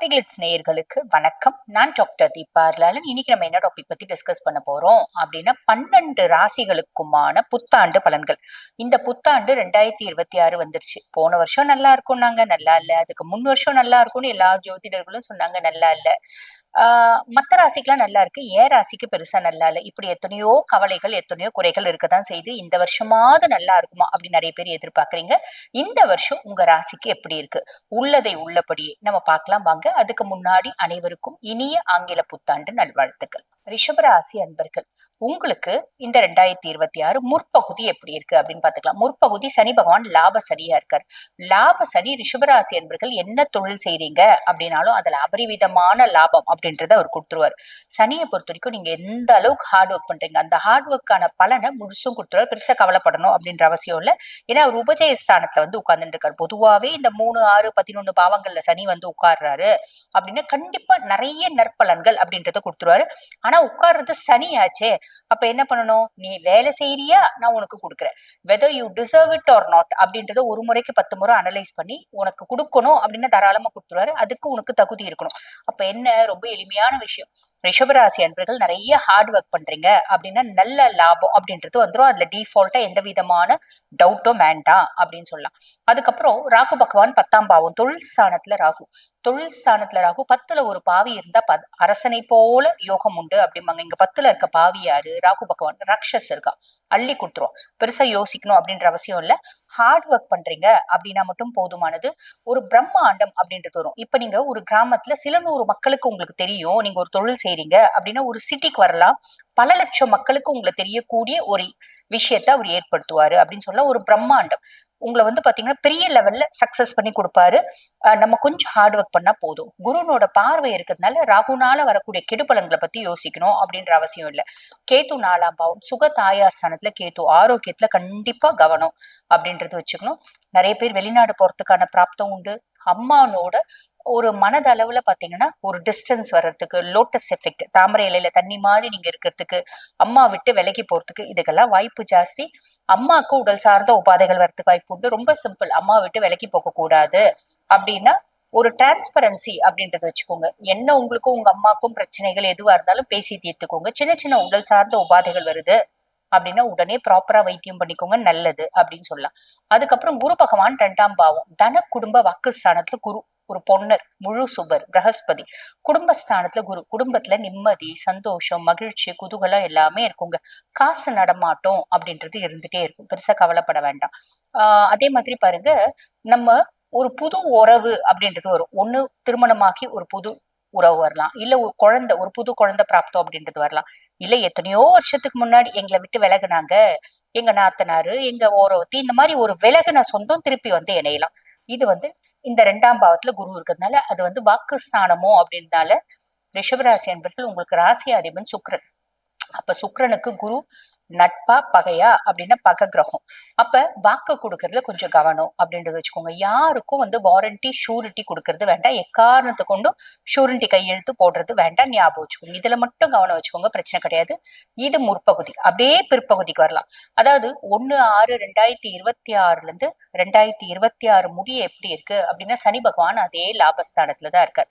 பக்தி நேயர்களுக்கு வணக்கம். நான் டாக்டர் தீபா லாலன் இன்னைக்கு நம்ம என்ன டாபிக் பத்தி டிஸ்கஸ் பண்ண போறோம் அப்படின்னா பன்னெண்டு ராசிகளுக்குமான புத்தாண்டு பலன்கள். இந்த புத்தாண்டு ரெண்டாயிரத்தி இருபத்தி ஆறு வந்துருச்சு. போன வருஷம் நல்லா இருக்கும்னாங்க நல்லா இல்ல. அதுக்கு முன் வருஷம் நல்லா இருக்கும்னு எல்லா ஜோதிடர்களும் சொன்னாங்க நல்லா இல்ல. ஆஹ் மத்த ராசிக்கெல்லாம் நல்லா இருக்கு. ஏ ராசிக்கு பெருசா நல்லா இல்ல. இப்படி எத்தனையோ கவலைகள் எத்தனையோ குறைகள் இருக்கதான் செய்து இந்த வருஷமாவது நல்லா இருக்குமா? அப்படின்னு நிறைய பேர் எதிர்பார்க்கறீங்க. இந்த வருஷம் உங்க ராசிக்கு எப்படி இருக்கு? உள்ளதை உள்ளபடியே நம்ம பார்க்கலாம் வாங்க. அதுக்கு முன்னாடி அனைவருக்கும் இனிய ஆங்கில புத்தாண்டு நல்வாழ்த்துக்கள். ரிஷபராசி அன்பர்கள் உங்களுக்கு இந்த ரெண்டாயிரத்தி இருபத்தி ஆறு முற்பகுதி எப்படி இருக்கு அப்படின்னு பாத்துக்கலாம் முற்பகுதி சனி பகவான் லாப சனியா இருக்கார். லாப சனி ரிஷபராசி என்பர்கள் என்ன தொழில் செய்றீங்க அப்படின்னாலும் அதுல அபரிவிதமான லாபம் அப்படின்றத அவர் கொடுத்துருவார். சனியை பொறுத்த வரைக்கும் நீங்க எந்த அளவுக்கு ஹார்ட் ஒர்க் பண்றீங்க அந்த ஹார்ட் ஒர்க்கான பலனை முழுசும் கொடுத்துருவார். பெருசா கவலைப்படணும் அப்படின்ற அவசியம் இல்லை. ஏன்னா அவர் உபஜய ஸ்தானத்துல வந்து உட்கார்ந்துட்டு இருக்காரு. பொதுவாவே இந்த மூணு ஆறு பதினொன்னு பாவங்கள்ல சனி வந்து உட்கார்றாரு அப்படின்னா கண்டிப்பா நிறைய நற்பலன்கள் அப்படின்றத கொடுத்துருவாரு. ஆனா உட்கார்றது சனி ஆச்சே அப்ப என்ன பண்ணணும்? நீ வேலை செய்யறியா நான் உனக்கு கொடுக்குறேன். Whether you deserve it or not அப்படின்றத ஒரு முறைக்கு பத்து முறை அனலைஸ் பண்ணி உனக்கு கொடுக்கணும் அப்படின்னு தாராளமா கொடுத்துருவாரு. அதுக்கு உனக்கு தகுதி இருக்கணும். அப்ப என்ன? ரொம்ப எளிமையான விஷயம். ரிஷபராசி அன்பர்கள் நிறைய ஹார்ட் ஒர்க் பண்றீங்க அப்படின்னா நல்ல லாபம் அப்படின்றது வந்துடும் அதுல டிஃபால்ட்டா எந்த விதமான டவுட்டும் வேண்டாம் அப்படின்னு சொல்லலாம். அதுக்கப்புறம் ராகு பகவான் பத்தாம் பாவம். தொழில் ஸ்தானத்துல ராகு. தொழில் ஸ்தானத்துல ராகு பத்துல ஒரு பாவி இருந்தா அரசனை போல யோகம் உண்டு அப்படிம்பாங்க. இங்க பத்துல இருக்க பாவி யாரு ராகு பகவான் ராட்சஸ் இருக்கா அள்ளி கொடுத்துரும். பெருசா யோசிக்கணும் அப்படின்ற அவசியம் இல்ல. ஹார்ட் ஒர்க் பண்றீங்க அப்படின்னா மட்டும் போதுமானது. ஒரு பிரம்மாண்டம் அப்படின்றது வரும். இப்ப நீங்க ஒரு கிராமத்துல சில நூறு மக்களுக்கு உங்களுக்கு தெரியும். நீங்க ஒரு தொழில் செய்றீங்க அப்படின்னா ஒரு சிட்டிக்கு வரலாம். பல லட்சம் மக்களுக்கு உங்களை தெரியக்கூடிய ஒரு விஷயத்த அவர் ஏற்படுத்துவாரு அப்படின்னு சொல்ல ஒரு பிரம்மாண்டம். உங்களை வந்து பாத்தீங்கன்னா பெரிய லெவல்ல சக்சஸ் பண்ணி கொடுப்பாரு. நம்ம கொஞ்சம் ஹார்ட் ஒர்க் பண்ணா போதும். குருனோட பார்வை இருக்கிறதுனால ராகுனால வரக்கூடிய கெடுபலன்களை பத்தி யோசிக்கணும் அப்படின்ற அவசியம் இல்லை. கேத்து நாலாம் பாவம் சுக தாயாஸ்தானத்துல கேத்து ஆரோக்கியத்துல கண்டிப்பா கவனம் அப்படின்றது வச்சுக்கணும். நிறைய பேர் வெளிநாடு போறதுக்கான பிராப்தம் உண்டு. அம்மானோட ஒரு மனதளவுல பாத்தீங்கன்னா ஒரு டிஸ்டன்ஸ் வர்றதுக்கு லோட்டஸ் எஃபெக்ட் தாமரை இலையில தண்ணி மாதிரி நீங்க இருக்கிறதுக்கு அம்மா விட்டு விலகி போறதுக்கு இதுக்கெல்லாம் வாய்ப்பு ஜாஸ்தி. அம்மாவுக்கு உடல் சார்ந்த உபாதைகள் வர்றதுக்கு வாய்ப்பு உண்டு. ரொம்ப சிம்பிள் அம்மா விட்டு விலகி போக கூடாது. அப்படின்னா ஒரு டிரான்ஸ்பரன்சி அப்படின்றத வச்சுக்கோங்க. என்ன உங்களுக்கும் உங்க அம்மாக்கும் பிரச்சனைகள் எதுவா இருந்தாலும் பேசி தீர்த்துக்கோங்க. சின்ன சின்ன உடல் சார்ந்த உபாதைகள் வருது அப்படின்னா உடனே ப்ராப்பரா வைத்தியம் பண்ணிக்கோங்க. நல்லது அப்படின்னு சொல்லலாம். அதுக்கப்புறம் குரு பகவான் ரெண்டாம் பாவம். தன குடும்ப வாக்குஸ்தானத்துல குரு ஒரு பொன்னர் முழு சுபர் பிரகஸ்பதி. குடும்பஸ்தானத்துல குரு குடும்பத்துல நிம்மதி சந்தோஷம் மகிழ்ச்சி குதூகலம் எல்லாமே இருக்குங்க. காசு நடமாட்டம் அப்படின்றது இருந்துட்டே இருக்கும். பெருசா கவலைப்பட வேண்டாம். ஆஹ் அதே மாதிரி பாருங்க நம்ம ஒரு புது உறவு அப்படின்றது வரும். ஒண்ணு திருமணமாகி ஒரு புது உறவு வரலாம். இல்ல ஒரு குழந்தை ஒரு புது குழந்தை பிராப்தம் அப்படின்றது வரலாம். இல்ல எத்தனையோ வருஷத்துக்கு முன்னாடி எங்களை விட்டு விலகுனாங்க. எங்க நாத்தனாரு எங்க ஓரவத்தி இந்த மாதிரி ஒரு விலகுன சொந்தம் திருப்பி வந்து இணையலாம். இது வந்து இந்த ரெண்டாம் பாவத்துல குரு இருக்கிறதுனால அது வந்து வாக்கு ஸ்தானமோ அப்படின்றனால ரிஷபராசி என்பர்கள் உங்களுக்கு ராசி அதிபன் சுக்ரன் அப்ப சுக்ரனுக்கு குரு நட்பா பகையா அப்படின்னா பகை கிரகம். அப்ப வாக்கு கொடுக்கறதுல கொஞ்சம் கவனம் அப்படின்றது வச்சுக்கோங்க. யாருக்கும் வந்து வாரண்டி ஷூரிட்டி கொடுக்கறது வேண்டாம். எக்காரணத்தை கொண்டும் ஷூரிட்டி கையெழுத்து போடுறது வேண்டாம். ஞாபகம் வச்சுக்கோங்க. இதுல மட்டும் கவனம் வச்சுக்கோங்க. பிரச்சனை கிடையாது. இது முற்பகுதி. அப்படியே பிற்பகுதிக்கு வரலாம். அதாவது ஒன்னு ஆறு ரெண்டாயிரத்தி இருபத்தி ஆறுல இருந்து ரெண்டாயிரத்தி இருபத்தி ஆறு முடிய எப்படி இருக்கு அப்படின்னா சனி பகவான் அதே லாபஸ்தானத்துல தான் இருக்கார்.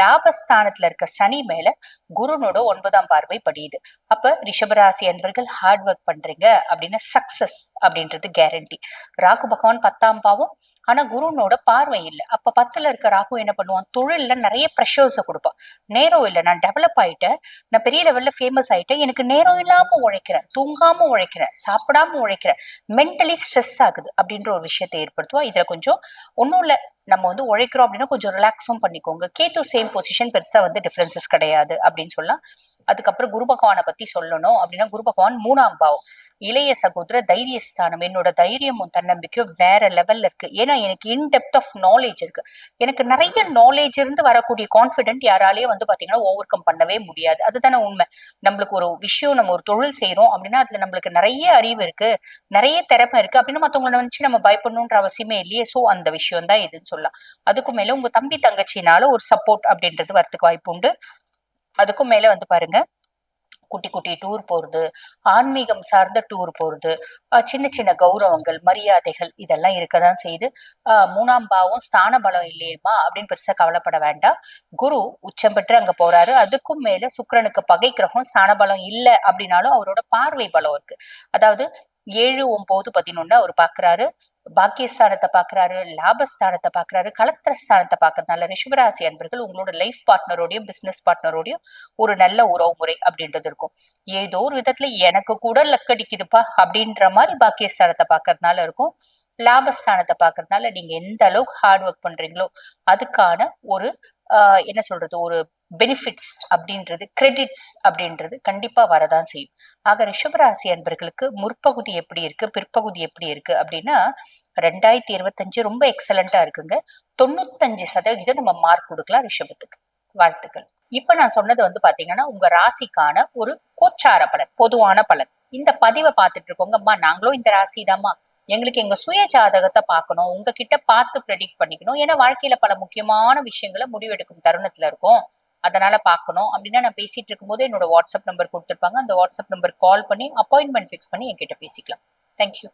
லாபஸ்தானத்துல இருக்க சனி மேல குருனோட ஒன்பதாம் பார்வை படியுது. அப்ப ரிஷபராசி அன்பர்கள் ஹார்ட் ஒர்க் பண்றீங்க அப்படின்னு சக்சஸ் அப்படின்றது கேரண்டி ராகு பகவான் பத்தாம் பாவம் ஆனா குருனோட பார்வை இல்லை. அப்ப பத்துல இருக்க ராகு என்ன பண்ணுவான்? தொழில்ல நிறைய ப்ரெஷர்ஸை கொடுப்பான். நேரம் இல்லை. நான் டெவலப் ஆயிட்டேன். நான் பெரிய லெவல்ல ஃபேமஸ் ஆயிட்டேன். எனக்கு நேரம் இல்லாம உழைக்கிறேன். தூங்காம உழைக்கிறேன். சாப்பிடாம உழைக்கிறேன். மென்டலி ஸ்ட்ரெஸ் ஆகுது அப்படின்ற ஒரு விஷயத்தை ஏற்படுத்துவா? இதுல கொஞ்சம் ஒன்றும் இல்லை. நம்ம வந்து உழைக்கிறோம் அப்படின்னா கொஞ்சம் ரிலாக்ஸும் பண்ணிக்கோங்க. கேத்து சேம் பொசிஷன் பெருசா வந்து டிஃபரன்சஸ் கிடையாது அப்படின்னு சொல்லலாம். அதுக்கப்புறம் குரு பகவானை பத்தி சொல்லணும் அப்படின்னா குரு பகவான் மூணாம் பாவம். இளைய சகோதர தைரியஸ்தானம். என்னோட தைரியமும் தன்னம்பிக்கையும் வேற லெவல்ல இருக்கு. ஏன்னா எனக்கு இன்டெப்த் ஆஃப் நாலேஜ் இருக்கு. எனக்கு நிறைய நாலேஜ் இருந்து வரக்கூடிய கான்பிடென்ட் யாராலேயே வந்து பாத்தீங்கன்னா ஓவர் கம் பண்ணவே முடியாது. அதுதானே உண்மை. நம்மளுக்கு ஒரு விஷயம் நம்ம ஒரு தொழில் செய்யறோம் அப்படின்னா அதுல நம்மளுக்கு நிறைய அறிவு இருக்கு. நிறைய திறமை இருக்கு. அப்படின்னு மத்தவங்களை நினைச்சு நம்ம பயப்படணுன்ற அவசியமே இல்லையே. சோ அந்த விஷயம் தான் இதுன்னு சொல்லலாம். அதுக்கும் மேல உங்க தம்பி தங்கச்சினால ஒரு சப்போர்ட் அப்படின்றது வரதுக்கு வாய்ப்பு உண்டு. அதுக்கும் மேல வந்து பாருங்க. குட்டி குட்டி டூர் போறது ஆன்மீகம் சார்ந்த டூர் போறது சின்ன சின்ன கௌரவங்கள் மரியாதைகள் இதெல்லாம் இருக்கதான் செய்யுது. அஹ் மூணாம் பாவம் ஸ்தான பலம் இல்லையேம்மா அப்படின்னு பெருசா கவலைப்பட வேண்டாம். குரு உச்சம் பெற்று அங்க போறாரு. அதுக்கும் மேல சுக்கரனுக்கு பகை கிரகம் ஸ்தான பலம் இல்லை அப்படின்னாலும் அவரோட பார்வை பலம் இருக்கு. அதாவது ஏழு ஒன்பது பதினொன்னு அவர் பாக்குறாரு. பாக்கியஸ்தானத்தை பாக்குறாரு லாபஸ்தானத்தை பாக்குறாரு கலத்திரஸ்தானத்தை பாக்குறதுனால ரிஷபராசி அன்பர்கள் உங்களோட லைஃப் பார்ட்னரோடையும் பிசினஸ் பார்ட்னரோடையும் ஒரு நல்ல உறவு முறை அப்படின்றது இருக்கும். ஏதோ ஒரு விதத்துல எனக்கு கூட லக்கடிக்குதுப்பா அப்படின்ற மாதிரி பாக்கியஸ்தானத்தை பாக்குறதுனால இருக்கும். லாபஸ்தானத்தை பாக்குறதுனால நீங்க எந்த அளவுக்கு ஹார்ட் ஒர்க் பண்றீங்களோ அதுக்கான ஒரு என்ன சொல்றது ஒரு பெனிஃபிட்ஸ் அப்படின்றது கிரெடிட்ஸ் அப்படின்றது கண்டிப்பா வரதான் செய்யும். ஆக ரிஷபராசி அன்பர்களுக்கு முற்பகுதி எப்படி இருக்கு பிற்பகுதி எப்படி இருக்கு அப்படின்னா ரெண்டாயிரத்தி இருபத்தஞ்சு ரொம்ப எக்ஸலண்டா இருக்குங்க. தொண்ணூத்தஞ்சு சதவிகிதம் நம்ம மார்க் கொடுக்கலாம் ரிஷபத்துக்கு. வாழ்த்துக்கள். இப்ப நான் சொன்னது வந்து பாத்தீங்கன்னா உங்க ராசிக்கான ஒரு கோச்சார பலன் பொதுவான பலன். இந்த பதிவை பார்த்துட்டு இருக்கோங்கம்மா. நாங்களும் இந்த ராசி எங்களுக்கு எங்க சுய ஜாதகத்தை பார்க்கணும் உங்ககிட்ட பார்த்து ப்ரெடிக்ட் பண்ணிக்கணும். ஏன்னா வாழ்க்கையில பல முக்கியமான விஷயங்களை முடிவெடுக்கும் தருணத்துல இருக்கும். அதனால பார்க்கணும். அப்படின்னா நான் பேசிட்டு இருக்கும்போது என்னோட வாட்ஸ்அப் நம்பர் கொடுத்துருப்பாங்க. அந்த வாட்ஸ்அப் நம்பர் கால் பண்ணி அப்பாயின்மெண்ட் ஃபிக்ஸ் பண்ணி என்கிட்ட பேசிக்கலாம். தேங்க்யூ